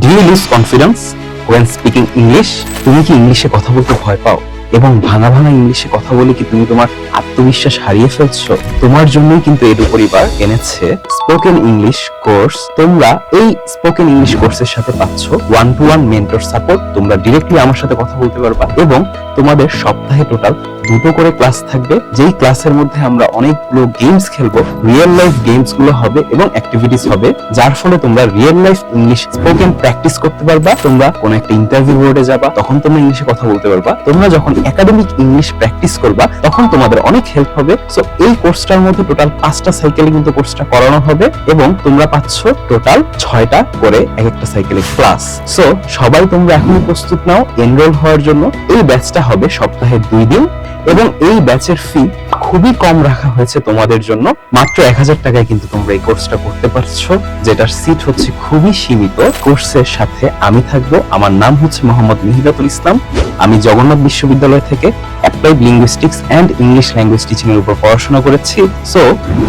Do you lose confidence when speaking English তুমি কি ইংলিশে কথা বলতে ভয় পাও? এবং ভাঙা ভাঙা ইংলিশে কথা বলে কি তুমি তোমার আত্মবিশ্বাস হারিয়ে ফেলছো? তোমার জন্যই কিন্তু এডু পরিবার এনেছে স্পোকেন ইংলিশ কোর্স তোমরা এই স্পোকেন ইংলিশ কোর্সের সাথে পাচ্ছ one to one mentor support তোমরা ডিরেক্টলি আমার সাথে কথা বলতে পারবা এবং তোমাদের সপ্তাহে টোটাল দুটো করে ক্লাস থাকবে। যেই ক্লাসের মধ্যে আমরা অনেকগুলো গেমস খেলব রিয়েল লাইফ গেমসগুলো হবে এবং অ্যাক্টিভিটিস হবে, যার ফলে তোমরা real life English spoken practice করতে পারবা, তোমরা কোনো একটা ইন্টারভিউ বোর্ডে যাবা, তখন তোমরা ইংলিশে কথা বলতে পারবা। তোমরা যখন একাডেমিক ইংলিশ প্র্যাকটিস করবা, তখন তোমাদের অনেক হেল্প হবে। সো এই কোর্সটার মধ্যে টোটাল পাঁচটা সাইকেলে কিন্তু কোর্সটা করানো হবে এবং তোমরা পাচ্ছ টোটাল ছয়টা করে এক একটা সাইকেলে ক্লাস সো সবাই তোমরা এখনই প্রস্তুত নাও এনরোল হওয়ার জন্য। এই ব্যাচটা হবে সপ্তাহে দুই দিন। এবং এই ব্যাচের ফি খুবই কম রাখা হয়েছে তোমাদের জন্য। মাত্র এক হাজার টাকায় কিন্তু তোমরা এই কোর্সটা করতে পারছ, যেটার সিট হচ্ছে খুবই সীমিত। কোর্সের সাথে আমি থাকব। আমার নাম হচ্ছে মোহাম্মদ মিহিদাতুল ইসলাম। আমি জগন্নাথ বিশ্ববিদ্যালয় থেকে applied linguistics and English language teaching এর উপর পড়াশোনা করেছি। সো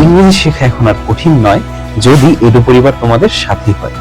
ইংরেজি শেখা এখন আর কঠিন নয়, যদি এডু পরিবার তোমাদের সাথী হয়।